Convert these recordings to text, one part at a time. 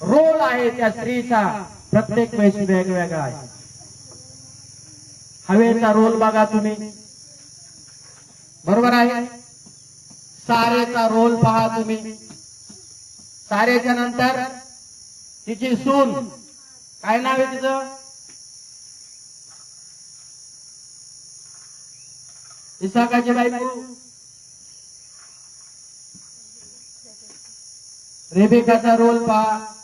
Role आहे त्या स्त्रीचा. प्रत्येक वेळेस वेगवेगळा आहे. हवेचा रोल बघा तुम्ही. बरोबर आहे? सारेचा रोल पहा तुम्ही. सारेच्या नंतर तिची सून. काय नाव आहे तिचं? इसाकाची बायको. रेबिकाचा रोल पहा.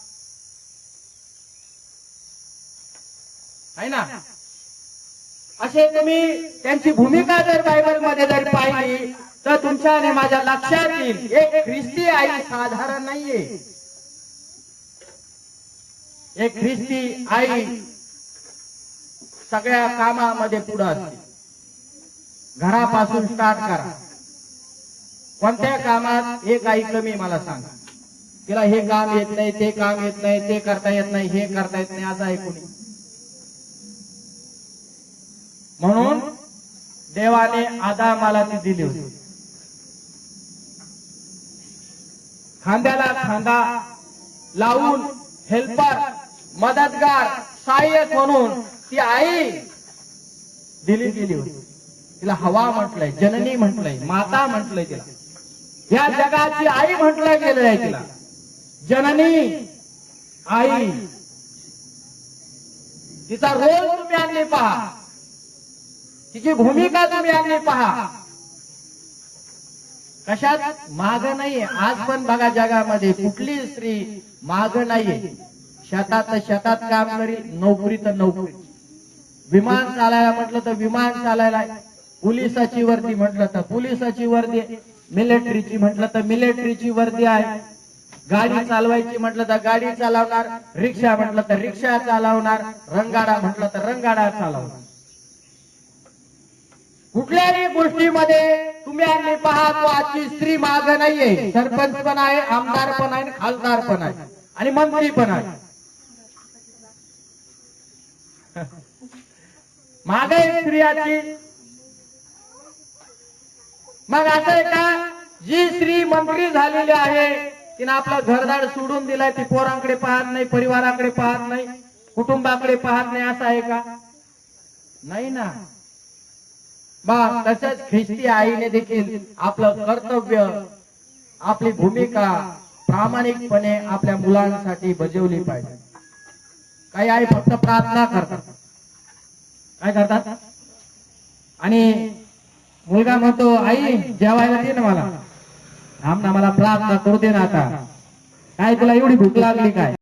आहे ना? असे तुम्ही त्यांची भूमिका जर बायबलमध्ये जर पाहिली तर तुमच्या आणि माझ्या लक्षात येईल एक ख्रिस्ती आई साधारण नाहीये. एक ख्रिस्ती आई सगळ्या कामामध्ये पुढे असते. घरापासून स्टार्ट करा. कोणत्या कामात एक आई कमी मला सांगा. तिला हे काम येत नाही ते काम येत नाही ते करता येत नाही हे करता येत नाही असं आहे कोणी? म्हणून देवाने आदामाला ती दिली होती. खांद्याला खांदा लावून हेल्पर मदतगार सहाय्यक म्हणून ती आई दिली गेली होती. तिला हवा म्हटलंय जननी म्हटलंय माता म्हटलंय तिला. या जगाची आई म्हटलं गेलं आहे तिला. जननी आई. तिचा रोल तुम्ही आणले पहा. तिची भूमिका तुम्ही आली पहा. कशात? माग नाहीये. आज पण बघा जगामध्ये कुठली स्त्री माग नाहीये. शेतात शेतात काम करी नोकरी तर नोकरी. विमान चालायला म्हटलं तर विमान चालायला पोलिसाची वर्दी म्हटलं तर पोलिसाची वर्दी मिलिटरीची म्हटलं तर मिलिटरीची वर्दी आहे. गाडी चालवायची म्हटलं तर गाडी चालवणार रिक्षा म्हटलं तर रिक्षा चालवणार रंगाडा म्हटलं तर रंगाडा चालवणार. कुठल्याही गोष्टीमध्ये तुम्ही आम्ही पहा आजची स्त्री माग नाहीये. सरपंच पण आहे आमदार पण आहे खासदार पण आहे आणि मंत्री पण आहे. माग आहे स्त्रियाची मग असं आहे का? जी स्त्री मंत्री झालेली आहे तिने आपलं घरदार सोडून दिलाय ती पोरांकडे पाहत नाही परिवाराकडे पाहत नाही कुटुंबाकडे पाहत नाही असं आहे का? नाही ना. मग तसंच ख्रिस्ती आईने देखील आपलं कर्तव्य आपली भूमिका प्रामाणिकपणे आपल्या मुलांसाठी बजावली पाहिजे. काही आई फक्त प्रार्थना करतात. काय करतात? आणि मुलगा म्हणतो आई जेवायला दे ना मला. थांब ना मला प्रार्थना करू दे ना आता. काय तुला एवढी भूक लागली काय?